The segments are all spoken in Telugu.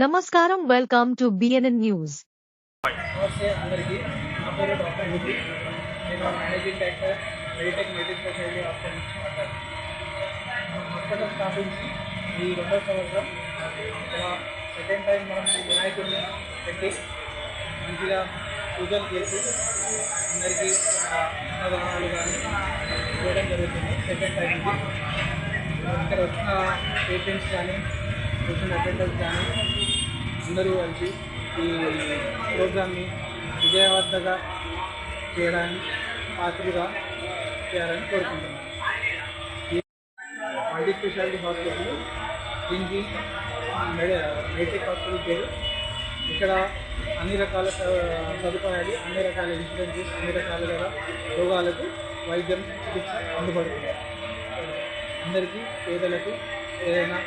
Namaskaram, welcome to BNN News. నమస్తే అందరికీ నా పేరు డాక్టర్ విజయ్ నేను managing director Meditech medical speciality hospital నుంచి మాట్లాడుతున్నాను హాస్పిటల్ స్థాపించి ఈ రెండో సంవత్సరం ఇలా సెకండ్ టైం మనం ఈ వినాయకుడిని పెట్టి మంచిగా పూజలు చేసి అందరికీ ఆ, అన్నదానాలు కానీ చేయడం జరుగుతుంది సెకండ్ టైం ఇది ఇక్కడ వచ్చిన పేషెంట్స్ కానీ వచ్చిన అటెండర్స్ కానీ అందరూ కలిసి ఈ ప్రోగ్రామ్ని విజయవంతంగా చేయడానికి పాత్రగా చేయాలని కోరుకుంటున్నాను. మల్టీ స్పెషాలిటీ హాస్పిటల్ దీనికి మెడ మెడిటెక్ హాస్పిటల్ పేరు. ఇక్కడ అన్ని రకాల స- సదుపాయాలు అన్ని రకాల ఇన్సూరెన్సెస్ అన్ని రకాలుగా రోగాలకు వైద్యం చికిత్స అందుబడుతుంది అందరికీ పేదలకు ఏదైనా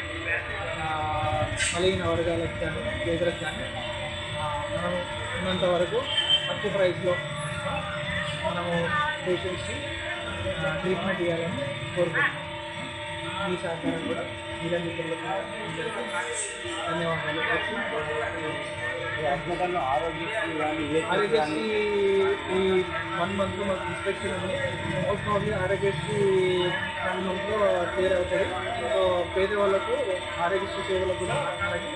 కలిగిన వర్గాలకు కానీ పేదలకు కానీ ఆ, మనము ఉన్నంత వరకు తక్కువ ప్రైస్లో మనము పేషెంట్స్కి ట్రీట్మెంట్ ఇవ్వాలని కోరుకుంటున్నాం మీ సహకారం కూడా మీరే ధన్యవాదాలు. హాస్పిటల్లో ఆరోగ్యశ్రీ కానీ ఏ ఆరోగ్యశ్రీ ఈ వన్ మంత్ మాకు ఇన్స్పెక్షన్ ఉంది. మోస్ట్ ప్రాబ్లీ ఆరోగ్యశ్రీ వన్ మంత్లో క్లియర్ అవుతుంది సో పేదవాళ్ళకు ఆరోగ్యశ్రీ సేవలు కూడా మనకి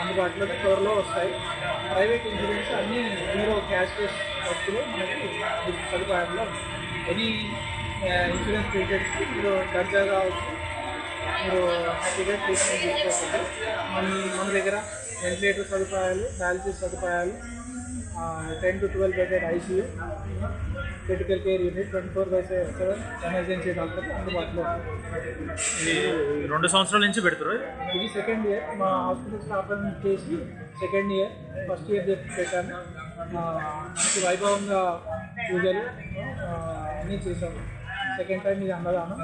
అందుబాటులోకి త్వరలో వస్తాయి. ప్రైవేట్ ఇన్సూరెన్స్ అన్నీ జీరో క్యాష్లెస్ వస్తువులు మనకి సదుపాయంలో ఎనీ ఇన్సూరెన్స్ పేషెంట్స్కి మీరు దర్జాగా వచ్చి మీరు హ్యాపీగా ట్రీట్మెంట్ తీసుకోవచ్చు మన మన దగ్గర వెంటిలేటర్ సదుపాయాలు డయాలసిస్ సదుపాయాలు ten to twelve bedded ICU critical care unit twenty four by seven emergency doctor అందుబాటులో. ఈ రెండు సంవత్సరాల నుంచి పెడతారు ఇది? సెకండ్ ఇయర్ మా హాస్పిటల్ స్థాపన చేసి సెకండ్ ఇయర్ ఫస్ట్ ఇయర్ చెప్పి పెట్టాను. మంచి వైభవంగా పూజలు అన్నీ చేసాము సెకండ్ టైం ఇది అన్నదానం.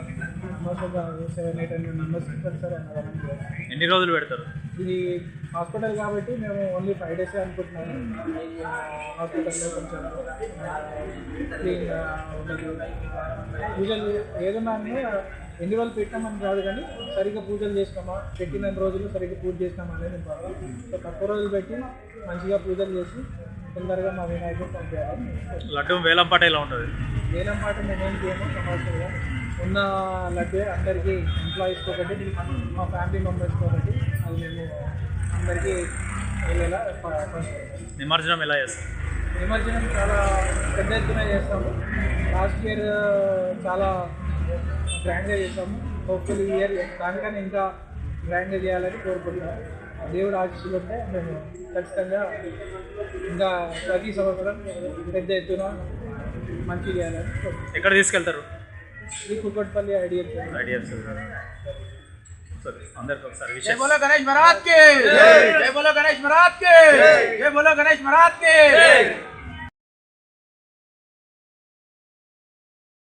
ఎన్ని రోజులు పెడతారు? ఇది హాస్పిటల్ కాబట్టి మేము ఓన్లీ ఫైవ్ డేస్ అనుకుంటున్నాము. హాస్పిటల్లో కొంచెం పూజలు ఏదన్నా ఎన్ని రోజులు పెట్టామని కాదు కానీ సరిగ్గా పూజలు చేసినామా? పెట్టిన రోజులు సరిగ్గా పూజ చేసినామా అనేది ఇంపార్టెంట్ సో తక్కువ రోజులు పెట్టి మంచిగా పూజలు చేసి తొందరగా మా వినాయకుడు పంపించాలని లడ్డు వేలం పాట ఇలా ఉంటుంది? వేలం పాట మేమేం చేయము కంపల్సరీగా. ఉన్న లడ్డే అందరికీ ఎంప్లాయీస్కి ఒకటి మా ఫ్యామిలీ మెంబర్స్కి ఒకటి అది మేము అందరికీ వెళ్ళేలా. నిమజ్జనం ఎలా చేస్తారు? నిమజ్జనం చాలా పెద్ద ఎత్తున చేస్తాము. లాస్ట్ ఇయర్ చాలా గ్రాండ్గా చేస్తాము. హోప్ఫుల్ ఇయర్ దానికన్నా ఇంకా గ్రాండ్గా చేయాలని కోరుకుంటున్నాము దేవుడు ఆశీస్సులు ఉంటే మేము ఖచ్చితంగా ఇంకా ప్రతి సంవత్సరం పెద్ద ఎత్తున మంచి చేయాలని ఎక్కడ తీసుకెళ్తారు? ఇది కుక్కట్పల్లి ఐడియల్ సరే అందరికి ఒకసారి జై బోలో గణేష్ మహారాజ్కి జై బోలో గణేష్ మహారాజ్కి జై బోలో గణేష్ మహారాజ్కి